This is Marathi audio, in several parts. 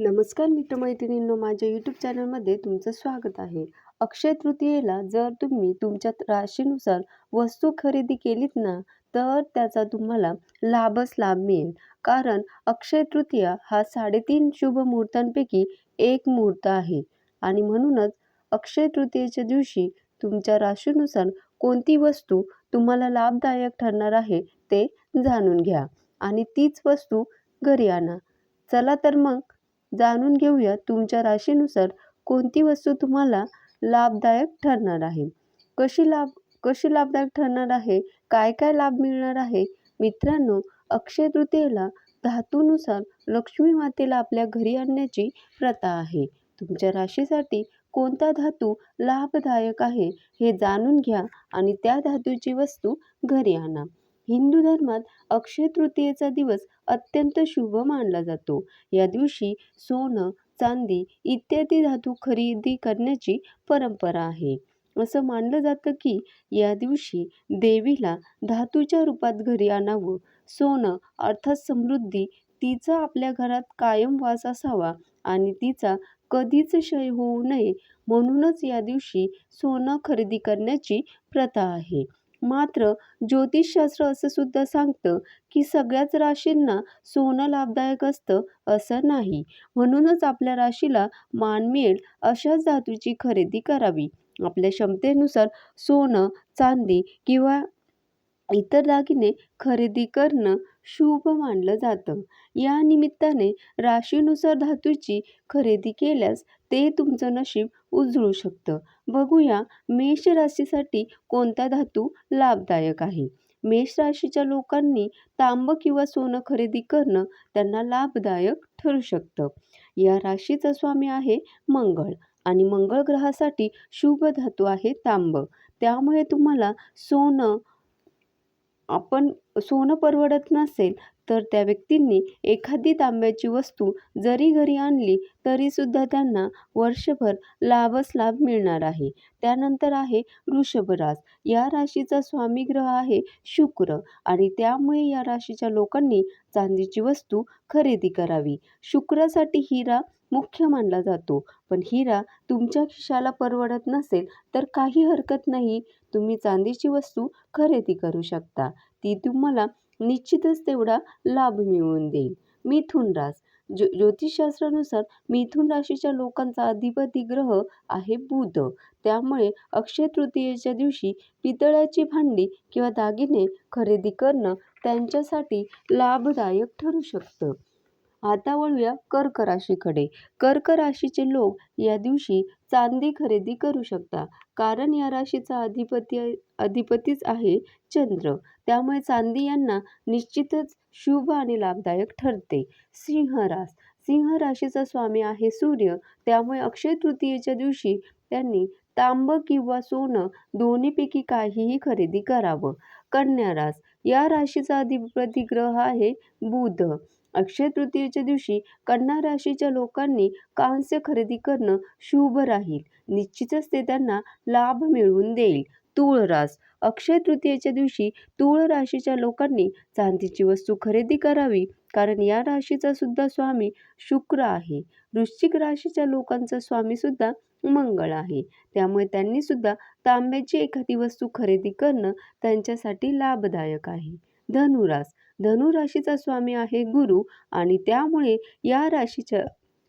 नमस्कार मित्रमैत्रिणींनो माझ्या यूट्यूब चॅनलमध्ये तुमचं स्वागत आहे. अक्षय तृतीयेला जर तुम्ही तुमच्या राशीनुसार वस्तू खरेदी केलीत ना तर त्याचा तुम्हाला लाभच लाभ मिळेल. कारण अक्षय तृतीया हा साडेतीन शुभ मुहूर्तांपैकी एक मुहूर्त आहे. आणि म्हणूनच अक्षय तृतीयेच्या दिवशी तुमच्या राशीनुसार कोणती वस्तू तुम्हाला लाभदायक ठरणार आहे ते जाणून घ्या. आणि तीच वस्तू घरी आणा. चला तर मग जाणून घेऊया तुमच्या राशीनुसार कोणती वस्तू तुम्हाला लाभदायक ठरणार आहे? कशी लाभ कशी लाभदायक ठरणार आहे? काय काय लाभ मिळणार आहे? मित्रांनो अक्षय तृतीयेला धातूनुसार लक्ष्मी मातेला आपल्या घरी आणण्याची प्रथा आहे. तुमच्या राशीसाठी कोणता धातू लाभदायक आहे हे जाणून घ्या आणि त्या धातूची वस्तू घरी आणा. हिंदू धर्मात अक्षय तृतीयेचा दिवस अत्यंत शुभ मानला जातो. या दिवशी सोनं चांदी इत्यादी धातू खरेदी करण्याची परंपरा आहे. असं मानलं जातं की या दिवशी देवीला धातूच्या रूपात घरी आणावं. सोनं अर्थात समृद्धी तिचा आपल्या घरात कायम वास असावा आणि तिचा कधीच क्षय होऊ नये म्हणूनच या दिवशी सोनं खरेदी करण्याची प्रथा आहे. मात्र ज्योतिषशास्त्र असं सुद्धा सांगतं की सगळ्याच राशींना सोनं लाभदायक असतं असं नाही. म्हणूनच आपल्या राशीला मान मिळेल अशाच धातूची खरेदी करावी. आपल्या क्षमतेनुसार सोनं चांदी किंवा इतर दागिने खरेदी करणं शुभ मानलं जातं. या निमित्ताने राशीनुसार धातूची खरेदी केल्यास ते तुमचं नशीब उजळू शकतं. बघूया मेष राशीसाठी कोणता धातू लाभदायक आहे? मेष राशीच्या लोकांनी तांब किंवा सोनं खरेदी करणं त्यांना लाभदायक ठरू शकतं. या राशीचा स्वामी आहे मंगळ आणि मंगळ ग्रहासाठी शुभ धातू आहे तांब. त्यामुळे तुम्हाला सोनं आपण सोनं परवडत नसेल तर त्या व्यक्तींनी एखादी तांब्याची वस्तू जरी घरी आणली तरीसुद्धा त्यांना वर्षभर लाभच लाभ मिळणार आहे. त्यानंतर आहे वृषभरास या राशीचा स्वामी ग्रह आहे शुक्र आणि त्यामुळे या राशीच्या लोकांनी चांदीची वस्तू खरेदी करावी. शुक्रासाठी हिरा मुख्य मानला जातो. पण हिरा तुमच्या खिशाला परवडत नसेल तर काही हरकत नाही. तुम्ही चांदीची वस्तू खरेदी करू शकता. ती तुम्हाला निश्चितच तेवढा लाभ मिळवून देईल. मिथुन रास ज्यो ज्योतिषशास्त्रानुसार मिथुन राशीच्या लोकांचा अधिपती ग्रह आहे बुध. त्यामुळे अक्षय तृतीयेच्या दिवशी पितळ्याची भांडी किंवा दागिने खरेदी करणं त्यांच्यासाठी लाभदायक ठरू शकतं. आता वळूया कर्क राशीकडे कर्क राशीचे लोक या दिवशी चांदी खरेदी करू शकता कारण या राशीचा अधिपती अधिपतीच आहे चंद्र. त्यामुळे चांदी यांना निश्चितच शुभ आणि लाभदायक ठरते. सिंहरास सिंह राशीचा स्वामी आहे सूर्य. त्यामुळे अक्षय तृतीयेच्या दिवशी त्यांनी तांब किंवा सोनं दोन्हीपैकी काहीही खरेदी करावं. कन्या रास. या राशीचा अधिपती ग्रह आहे बुध. अक्षय तृतीयेच्या दिवशी कन्या राशीच्या लोकांनी कांस्य खरेदी करणं शुभ राहील. निश्चितच ते त्यांना लाभ मिळवून देईल. तूळ रास. अक्षय तृतीयेच्या दिवशी तूळ राशीच्या लोकांनी चांदीची वस्तू खरेदी करावी कारण या राशीचा सुद्धा स्वामी शुक्र आहे. वृश्चिक राशीच्या लोकांचा स्वामी सुद्धा मंगळ आहे. त्यामुळे त्यांनी सुद्धा तांब्याची एखादी वस्तू खरेदी करणं त्यांच्यासाठी लाभदायक आहे. धनुरास. धनुराशीचा स्वामी आहे गुरु आणि त्यामुळे या राशीच्या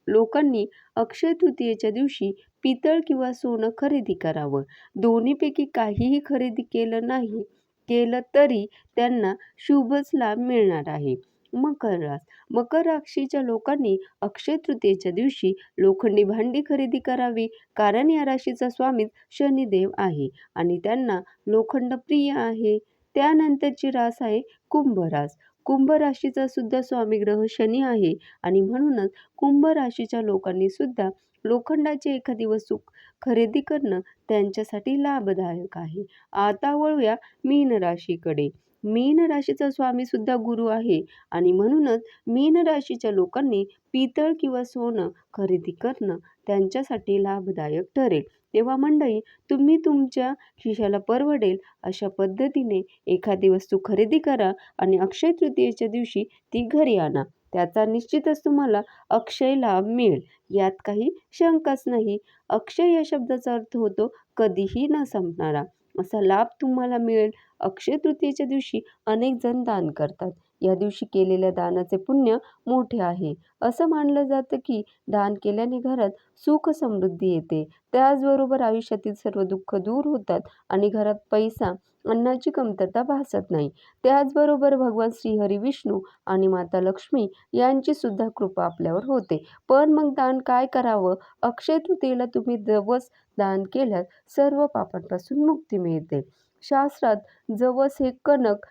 लोकांनी अक्षय तृतीयेच्या दिवशी पितळ किंवा सोनं खरेदी करावं. दोन्हीपैकी काहीही खरेदी केलं नाही केलं तरी त्यांना शुभच लाभ मिळणार आहे. मकर रास मकर राशीच्या लोकांनी अक्षय तृतीयेच्या दिवशी लोखंडी भांडी खरेदी करावी कारण या राशीचा स्वामी शनिदेव आहे आणि त्यांना लोखंड प्रिय आहे. त्यानंतरची रास आहे कुंभ रास कुंभ राशीचा सुद्धा स्वामी ग्रह शनी आहे आणि म्हणूनच कुंभ राशीच्या लोकांनी सुद्धा लोखंडाची एखादी वस्तू खरेदी करणं त्यांच्यासाठी लाभदायक आहे. आता वळूया मीन राशीकडे. मीन राशीचा स्वामी सुद्धा गुरु आहे आणि म्हणूनच मीन राशीच्या लोकांनी पितळ किंवा सोनं खरेदी करणं त्यांच्यासाठी लाभदायक ठरेल. तेव्हा मंडळी तुम्ही तुमच्या खिशाला परवडेल अशा पद्धतीने एखादी वस्तू खरेदी करा आणि अक्षय तृतीयेच्या दिवशी ती घरी आणा. त्याचा निश्चितच तुम्हाला अक्षय लाभ मिळेल. यात काही शंकाच नाही. अक्षय या शब्दाचा अर्थ होतो कधीही न संपणारा. असा लाभ तुम्हाला मिळेल. अक्षय तृतीयेच्या दिवशी अनेक जण दान करतात. या दिवशी केलेल्या दानाचे पुण्य मोठे आहे. असं मानलं जातं की दान केल्याने घरात सुख समृद्धी येते. त्याचबरोबर आयुष्यातील सर्व दुःख दूर होतात आणि घरात पैसा अन्नाची कमतरता भासत नाही. त्याचबरोबर भगवान श्रीहरी विष्णू आणि माता लक्ष्मी यांची सुद्धा कृपा आपल्यावर होते. पण मग दान काय करावं? अक्षय तृतीयेला तुम्ही जवस दान केल्यास सर्व पापांपासून मुक्ती मिळते. शास्त्रात जवस हे कणक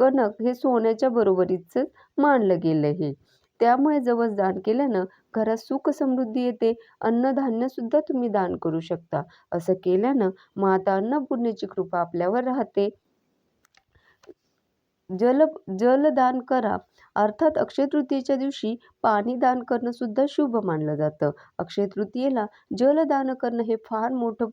कणक हे सोन्याच्या बरोबरीचं मानलं गेलं आहे त्यामुळे जवळ दान केल्यानं घरात सुख समृद्धी येते अन्नधान्यसुद्धा तुम्ही दान करू शकता. असं केल्यानं माता अन्नपूर्णेची कृपा आपल्यावर राहते. जल जलदान करा. अर्थात अक्षय तृतीयेच्या दिवशी पाणी दान करणं सुद्धा शुभ मानलं जातं. अक्षय तृतीयेला जलदान करणं हे फार मोठं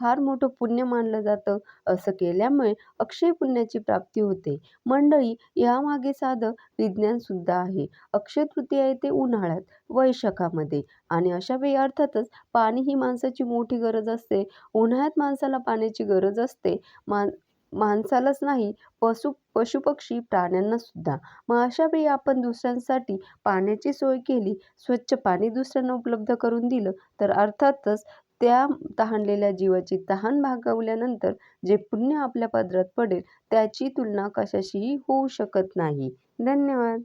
फार मोठं पुण्य मानलं जातं. असं केल्यामुळे अक्षय पुण्याची प्राप्ती होते. मंडळी यामागे साधं विज्ञानसुद्धा आहे. अक्षय तृतीया येते उन्हाळ्यात वैशाखामध्ये. आणि अशा वेळी अर्थातच पाणी ही माणसाची मोठी गरज असते. उन्हाळ्यात माणसाला पाण्याची गरज असते. मान माणसालाच नाही पशु पशुपक्षी प्राण्यांना सुद्धा. मग अशा वेळी आपण दुसऱ्यांसाठी पाण्याची सोय केली स्वच्छ पाणी दुसऱ्यांना उपलब्ध करून दिलं तर अर्थातच त्या तहानलेल्या जीवाची तहान भागवल्यानंतर जे पुण्य आपल्या पदरात पडेल त्याची तुलना कशाशीही होऊ शकत नाही. धन्यवाद.